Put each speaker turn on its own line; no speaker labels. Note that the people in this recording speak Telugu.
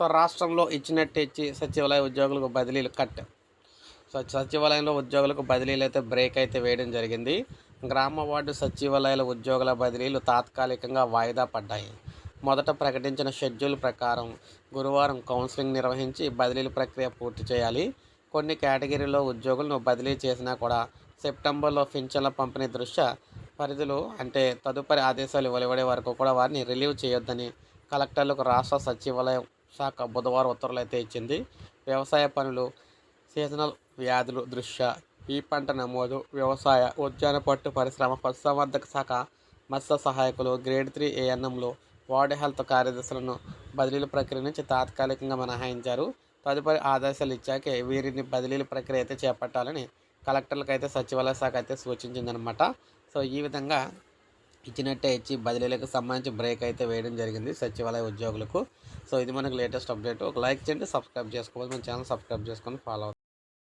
సో రాష్ట్రంలో ఇచ్చినట్టు ఇచ్చి సచివాలయ ఉద్యోగులకు బదిలీలు కట్. సో సచివాలయంలో ఉద్యోగులకు బదిలీలు అయితే బ్రేక్ అయితే వేయడం జరిగింది. గ్రామ వార్డు సచివాలయాల ఉద్యోగుల బదిలీలు తాత్కాలికంగా వాయిదా పడ్డాయి. మొదట ప్రకటించిన షెడ్యూల్ ప్రకారం గురువారం కౌన్సిలింగ్ నిర్వహించి బదిలీల ప్రక్రియ పూర్తి చేయాలి. కొన్ని కేటగిరీలో ఉద్యోగులను బదిలీ చేసినా కూడా సెప్టెంబర్లో పింఛన్ల పంపిణీ దృష్ట్యా పరిధులు అంటే తదుపరి ఆదేశాలు వెలువడే వరకు కూడా వారిని రిలీవ్ చేయొద్దని కలెక్టర్లకు రాష్ట్ర సచివాలయం శాఖ బుధవారం ఉత్తర్వులు అయితే ఇచ్చింది. వ్యవసాయ పనులు సీజనల్ వ్యాధులు దృష్ట్యా ఈ పంట నమోదు వ్యవసాయ ఉద్యాన పట్టు పరిశ్రమ పశుసంవర్ధక శాఖ మత్స్య సహాయకులు గ్రేడ్ త్రీ ఏఎన్ఎంలో వార్డ్ హెల్త్ కార్యదర్శులను బదిలీల ప్రక్రియ నుంచి తాత్కాలికంగా మినహాయించారు. తదుపరి ఆదేశాలు ఇచ్చాకే వీరిని బదిలీల ప్రక్రియ అయితే చేపట్టాలని కలెక్టర్లకు అయితే సచివాలయ శాఖ అయితే సూచించిందనమాట సో ఈ విధంగా ఇచ్చినట్టే ఇచ్చి బదిలీలకు సంబంధించి బ్రేక్ అయితే వేయడం జరిగింది సచివాలయ ఉద్యోగులకు. సో ఇది మనకు లేటెస్ట్ అప్డేట్. ఒక లైక్ చేయండి సబ్స్క్రైబ్ చేసుకోవాలి మన ఛానల్ సబ్స్క్రైబ్ చేసుకొని ఫాలో